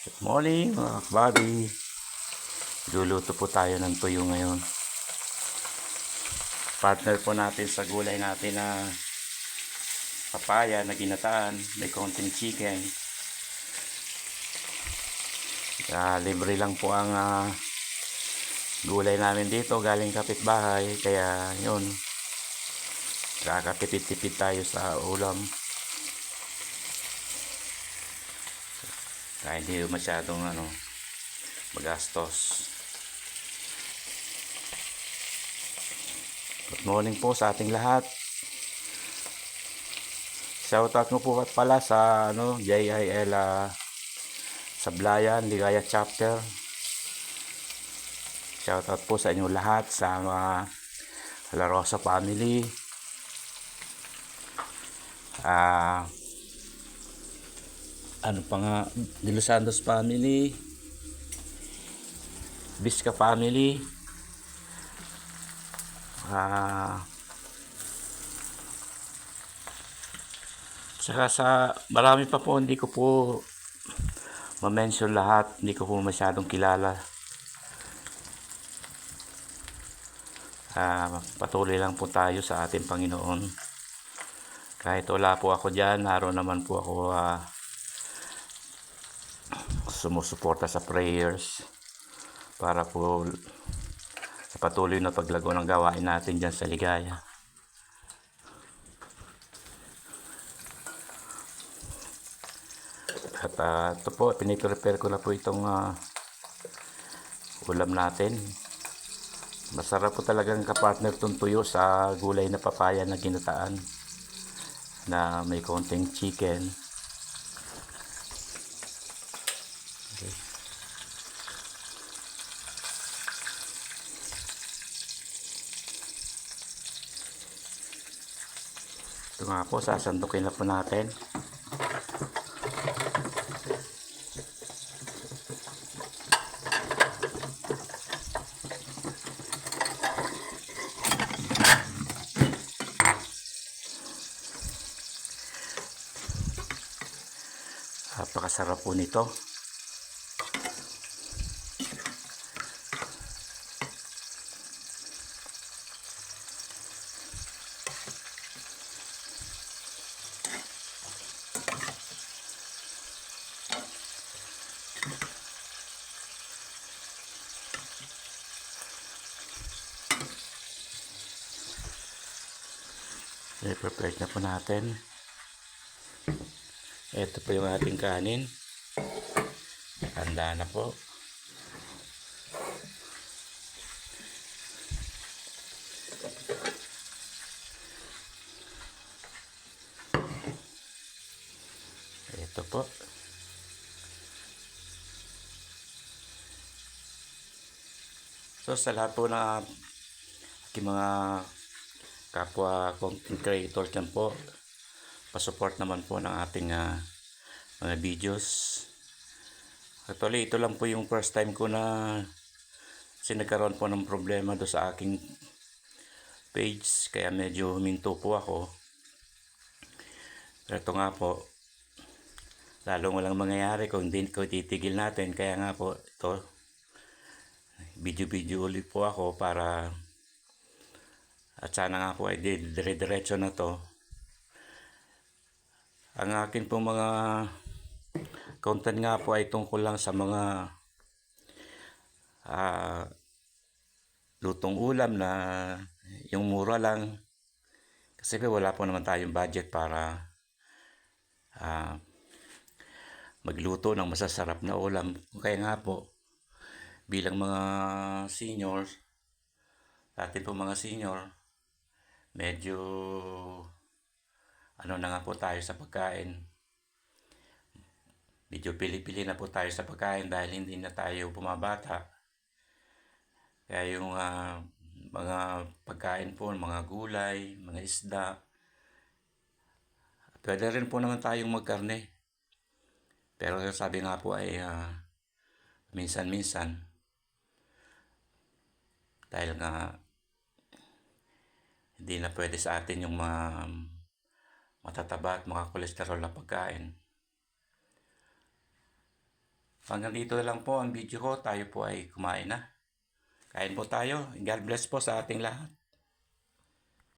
Good morning mga kababi. Luluto po tayo ng tuyo ngayon. Partner po natin sa gulay natin na papaya na ginataan. May konting chicken. Ah, libre lang po ang ah, gulay namin dito galing kapitbahay. Kaya yun. Kakatipid-tipid tayo sa ulam. Kaya hindi masyadong ano, magastos. Good morning po sa ating lahat. Shoutout mo po pala sa ano, JIL ah, Sablayan, Ligaya Chapter. Shoutout po sa inyo lahat sa mga La Rosa family. Ah, ano pa nga, De Los Santos family, Vizca family, ah, saka sa marami pa po, hindi ko po ma-mention lahat, hindi ko po masyadong kilala. Ah, patuloy lang po tayo sa ating Panginoon. Kahit wala po ako dyan, naroon naman po ako ah, sumusuporta sa prayers para po sa patuloy na paglago ng gawain natin dyan sa ligaya. At ah, ito po, piniprepare ko na po itong ah, ulam natin. Masarap po talagang kapartner itong tuyo sa gulay na papaya na ginataan na may konting chicken. Ito nga po, sasandukin na po natin. Napakasarap po nito. I-prepare na po natin. Ito po yung ating kanin. Handa na po. Ito po. So sa lahat po na aking mga kapwa content creators dyan po, pasupport naman po ng ating ah, mga videos. Actually, ito lang po yung first time ko na sinagkaroon po ng problema do sa aking page. Kaya medyo huminto po ako. Pero ito nga po, lalong walang mangyayari kung hindi ko titigil natin. Kaya nga po, ito, video-video ulit po ako para at sana nga po ay dire-diretso na to ang akin pong mga content nga po ay tungkol lang sa mga ah, lutong ulam na yung mura lang. Kasi po wala po naman tayong budget para ah, magluto ng masasarap na ulam. Kaya nga po, bilang mga seniors, atin po mga senior, medyo ano na nga po tayo sa pagkain. Medyo pili-pili na po tayo sa pagkain dahil hindi na tayo bumabata. Kaya yung ah, mga pagkain po, mga gulay, mga isda, pwede rin po naman tayong magkarne. Pero sabi nga po ay ah, minsan-minsan, dahil nga hindi na pwede sa atin yung mga matataba at mga kolesterol na pagkain. Hanggang dito na lang po ang video ko. Tayo po ay kumain na. Kain po tayo. God bless po sa ating lahat.